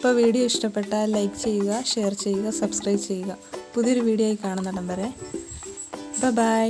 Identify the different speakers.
Speaker 1: അപ്പോൾ വീഡിയോ ഇഷ്ടപ്പെട്ടാൽ ലൈക്ക് ചെയ്യുക ഷെയർ ചെയ്യുക സബ്സ്ക്രൈബ് ചെയ്യുക. പുതിയൊരു വീഡിയോ ആയി കാണുന്നിടം വരെ. ബൈ